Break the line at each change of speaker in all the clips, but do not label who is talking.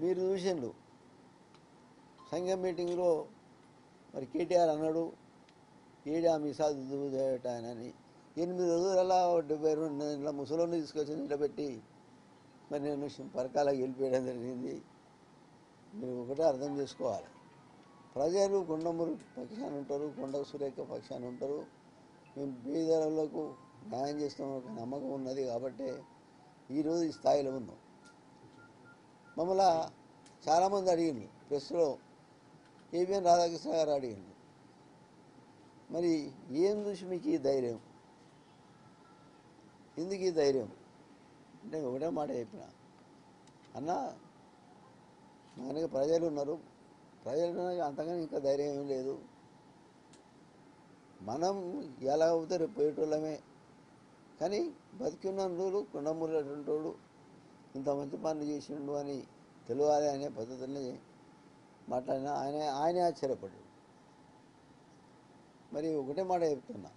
మీరు చూసిండ్రు. సంఘం మీటింగ్లో మరి కేటీఆర్ అన్నాడు ఏడా మీసాలు దువ్వుతాయని ఎనిమిది రోజులలో డెబ్బై రెండు నెలల ముసలోని తీసుకొచ్చి నిలబెట్టి మరి నేను పరకాలకు వెళ్ళిపోయడం జరిగింది. మీరు ఒకటే అర్థం చేసుకోవాలి. ప్రజలు కొండమూరు పక్షాన ఉంటారు కొండ సురేఖ పక్షాన ఉంటారు. మేము బీదలకు న్యాయం చేస్తాం ఒక నమ్మకం ఉన్నది కాబట్టి ఈరోజు ఈ స్థాయిలో ఉన్నాం. మమ్మల్ని చాలామంది అడిగిండు ప్రెస్లో ఏబిఎన్ రాధాకృష్ణ గారు అడిగిండు మరి ఏం చూసి మీకు ఈ ధైర్యం? ఎందుకు ఈ ధైర్యం? అంటే ఒకటే మాట చెప్పిన. అన్న మనకి ప్రజలు ఉన్నారు. ప్రజలు అంతగానే ఇంకా ధైర్యం ఏం లేదు. మనం ఎలా అవుతారు రేపు పోయేటోళ్ళమే. కానీ బతికి ఉన్న రోజులు కొండమూలటువంటి వాళ్ళు ఇంత మంచి పనులు చేసిండు అని తెలియాలి అనే పద్ధతిని మాట్లాడిన ఆయన ఆయనే ఆశ్చర్యపడ్డాడు. మరి ఒకటే మాట చెప్తున్నా.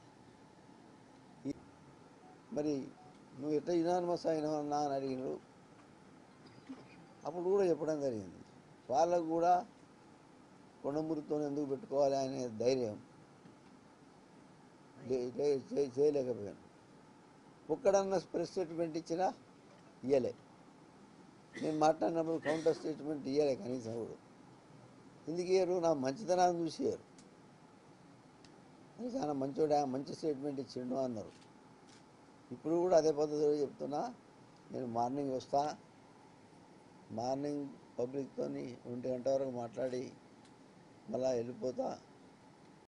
మరి నువ్వు ఎట్లా యునానిమస్ అయినావన్నా అని అడిగినారు. అప్పుడు కూడా చెప్పడం జరిగింది. వాళ్ళకు కూడా కొండమూరితో ఎందుకు పెట్టుకోవాలి అనే ధైర్యం చేయలేకపోయాను. ఒక్కడన్నా ప్రెస్ స్టేట్మెంట్ ఇచ్చినా ఇయ్యలే. నేను మాట్లాడినప్పుడు కౌంటర్ స్టేట్మెంట్ ఇయ్యాలి కనీసం కూడా ఎందుకు ఇయ్యరు? నా మంచితనాన్ని చూసి ఇయ్యరు. అది చాలా మంచోడా మంచి స్టేట్మెంట్ ఇచ్చిండు అన్నారు. ఇప్పుడు కూడా అదే పద్ధతిలో చెప్తున్నా నేను మార్నింగ్ వస్తా మార్నింగ్ పబ్లిక్తో ఒంటి గంట వరకు మాట్లాడి మళ్ళా వెళ్ళిపోతా